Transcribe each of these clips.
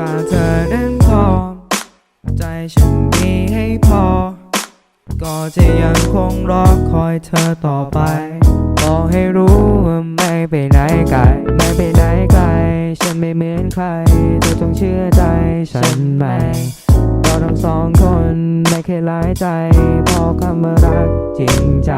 ถ้าเธอนั้นพร้อม ใจฉันมีให้พอ ก็จะยังคงรอคอยเธอต่อไปบอกให้รู้ว่าไม่ไปไหนไกลไม่ไปไหนไกล ฉันไม่เหมือนใครเธอต้องเชื่อใจฉันไหมเราทั้งสองคนไม่เคยร้ายใจพอคำว่ารักจริงใจ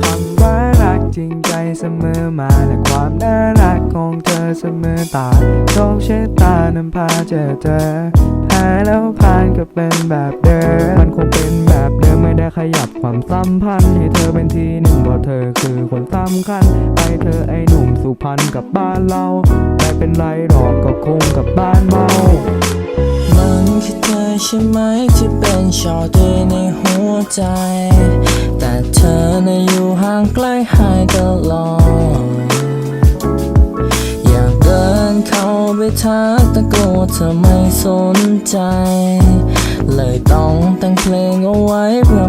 คำว่า จริงใจเสมอมาและความน่ารักของเธอเสมอตาโชคชะตานำพาเจอเธอแพ้แล้วผ่านก็เป็นแบบเดิมมันคงเป็นแบบเดิมไม่ได้ขยับความสัมพันธ์ให้เธอเป็นที่หนึ่งเพราะเธอคือคนสำคัญไปเธอไอ้หนุ่มสุพรรณกับบ้านเราไม่เป็นไรหรอกก็คงกับบ้านเมามันคือเธอใช่ไหมที่เป็นชอดีในหัวใจ แต่เธอนะอยู่างใกล้หายตลอดอยากเดินเข้าไปทักแต่กลัวเธอไม่สนใจ เลยต้องตั้งเพลงเอาไว้เพื่อ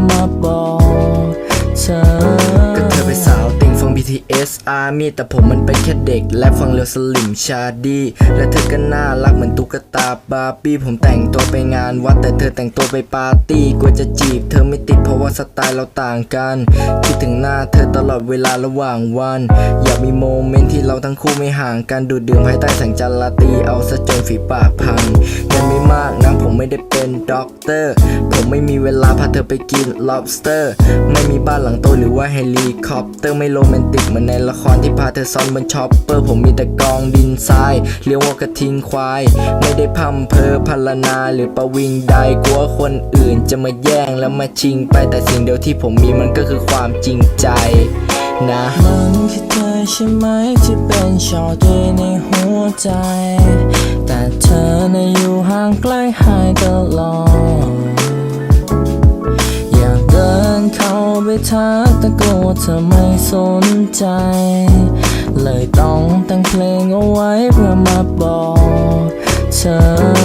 Army แต่ผมมันเป็นแค่เด็ก และฟังเร็วสลิมชาดีและเธอก็น่ารักเหมือนตุ๊กตาบาร์บี้ผมแต่งตัวไปงานวัดแต่เธอแต่งตัวไปปาร์ตี้กลัวจะจีบ เธอไม่ติดเพราะว่าสไตล์เราต่างกัน คิดถึงหน้าเธอตลอดเวลาระหว่างวัน อยากมีโมเมนต์ที่เราทั้งคู่ไม่ห่างกันดูดดื่มภายใต้แสงจันทร์ลาตรีเอาซะจนฝีปากพังยังไม่มากนะผมไม่ได้เป็นด็อกเตอร์ ผมไม่มีเวลาพาเธอไปกิน lobster ไม่มีบ้านหลังโตหรือว่าเฮลิคอปเตอร์ไม่โรแมนติกเหมือนในละครที่พาเธอซ้อนบนช็อปเปอร์ผมมีแต่กองดินทรายเลี้ยงวัวกระทิงควาย ไม่ได้พัมเพอพัลนาหรือประวิงใดกลัวคนอื่นจะมาแย่งแล้วมาชิงไปแต่สิ่งเดียวที่ผมมีมันก็คือความจริงใจนะมันคือเธอใช่ไหมที่เป็นชอดีในหัวใจ แต่เธอน่ะอยู่ห่างไกลหายตลอด ทักแต่กลัวเธอไม่สนใจ เลยต้องตั้งเพลงเอาไว้เพื่อมาบอกเธอ